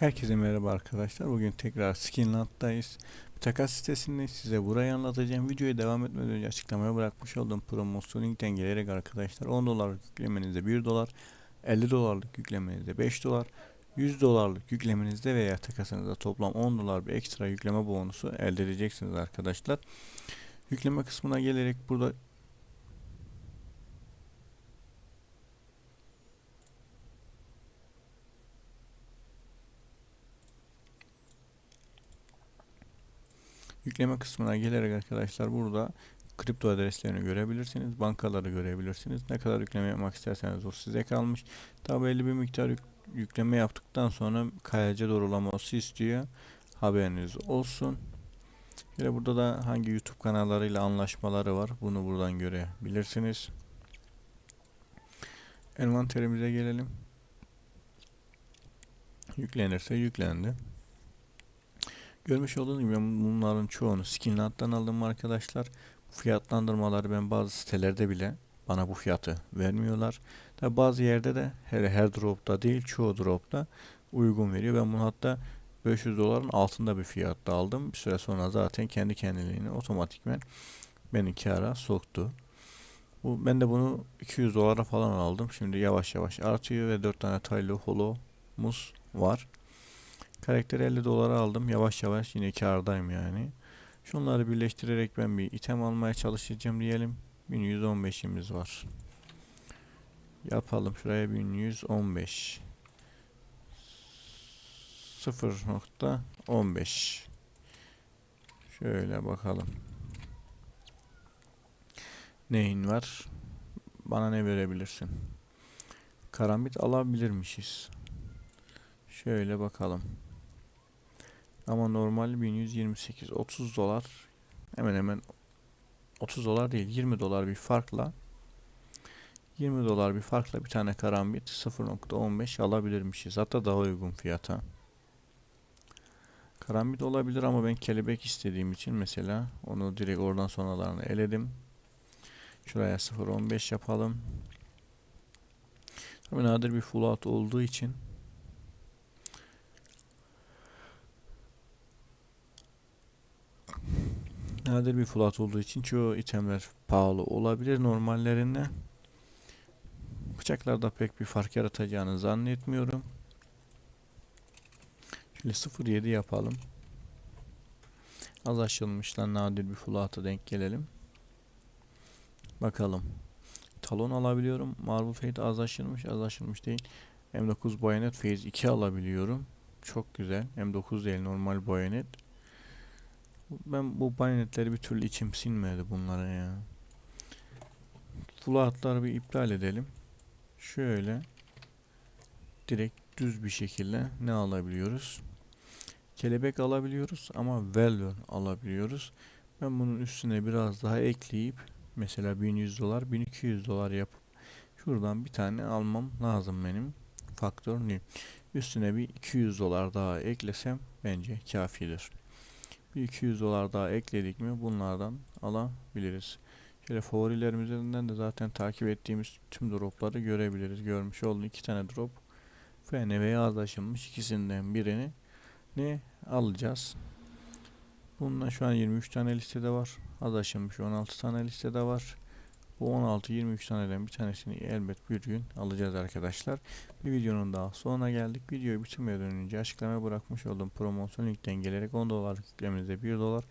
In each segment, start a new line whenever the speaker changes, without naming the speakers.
Herkese merhaba arkadaşlar. Bugün tekrar Skinland'dayız. Bir takas sitesindeyiz. Size burayı anlatacağım. Videoya devam etmeden önce açıklamaya bırakmış olduğum promosyon linkten gelerek arkadaşlar 10 dolarlık yüklemenizde 1 dolar, 50 dolarlık yüklemenizde 5 dolar, 100 dolarlık yüklemenizde veya takasınızda toplam 10 dolar bir ekstra yükleme bonusu elde edeceksiniz arkadaşlar. Yükleme kısmına gelerek burada Yükleme kısmına gelerek arkadaşlar burada kripto adreslerini görebilirsiniz. Bankaları görebilirsiniz. Ne kadar yükleme yapmak isterseniz o size kalmış. Tabi belli bir miktar yük yükleme yaptıktan sonra kayaca doğrulaması istiyor. Haberiniz olsun. Yine burada da hangi YouTube kanallarıyla anlaşmaları var. Bunu buradan görebilirsiniz. Envanterimize gelelim. Yüklenirse yüklendi. Görmüş olduğunuz gibi bunların çoğunu Skinland'dan aldım arkadaşlar. Bu fiyatlandırmaları ben bazı sitelerde bile bana bu fiyatı vermiyorlar. Tabi bazı yerde de her, her dropta değil çoğu dropta uygun veriyor. Ben bunu hatta 500 doların altında bir fiyatta aldım. Bir süre sonra zaten kendi kendiliğini otomatikmen beni kâra soktu. Bu, ben de bunu 200 dolara falan aldım. Şimdi yavaş yavaş artıyor ve 4 tane Taylo Holo'muz var. Karakteri 50 dolara aldım. Yavaş yavaş yine kardayım yani. Şunları birleştirerek ben bir item almaya çalışacağım diyelim. 1115'imiz var. Yapalım şuraya 1115. 0.15 Şöyle bakalım. Neyin var? Bana ne verebilirsin? Karambit alabilirmişiz. Şöyle bakalım. Ama normal 1128 30 dolar hemen hemen 30 dolar değil 20 dolar bir farkla 20 dolar bir farkla bir tane karambit 0.15 alabilirmişiz. Hatta daha uygun fiyata. Karambit olabilir ama ben kelebek istediğim için mesela onu direkt oradan sonralarını eledim. Şuraya 0.15 yapalım. Tabii nadir bir full out olduğu için nadir bir flat olduğu için çoğu itemler pahalı olabilir normallerinde. Bıçaklarda pek bir fark yaratacağını zannetmiyorum. Şöyle 0.7 yapalım. Az aşılmışlar nadir bir flat'a denk gelelim. Bakalım. Talon alabiliyorum. Marble Fate az aşılmış az aşılmış değil. M9 Bayonet Phase 2 alabiliyorum. Çok güzel. M9 değil normal bayonet. Ben bu bayonetleri bir türlü içim sinmedi bunlara ya. Flatları bir iptal edelim. Şöyle direkt düz bir şekilde ne alabiliyoruz? Kelebek alabiliyoruz ama Velvet alabiliyoruz. Ben bunun üstüne biraz daha ekleyip mesela 1100 dolar 1200 dolar yapıp şuradan bir tane almam lazım benim. Faktör ne? Üstüne bir 200 dolar daha eklesem bence kafidir. Bir 200 dolar daha ekledik mi bunlardan alabiliriz. Şöyle favorilerim üzerinden de zaten takip ettiğimiz tüm dropları görebiliriz. Görmüş olduğunuz iki tane drop FNV'ye azlaşılmış ikisinden birini ne alacağız. Bundan şu an 23 tane listede var. Azlaşılmış 16 tane listede var. Bu 16-23 taneden bir tanesini elbet bir gün alacağız arkadaşlar. Bir videonun daha sonuna geldik. Videoyu bitirmeden önce açıklamaya bırakmış olduğum promosyon linkten gelerek 10 dolarlık yüklemenizde 1 dolar,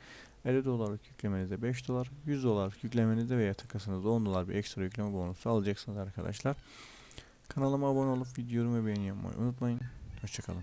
50 dolarlık yüklemenizde 5 dolar, 100 dolarlık yüklemenizde veya takasınızda 10 dolar bir ekstra yükleme bonusu alacaksınız arkadaşlar. Kanalıma abone olup videomu beğeni yapmayı unutmayın. Hoşçakalın.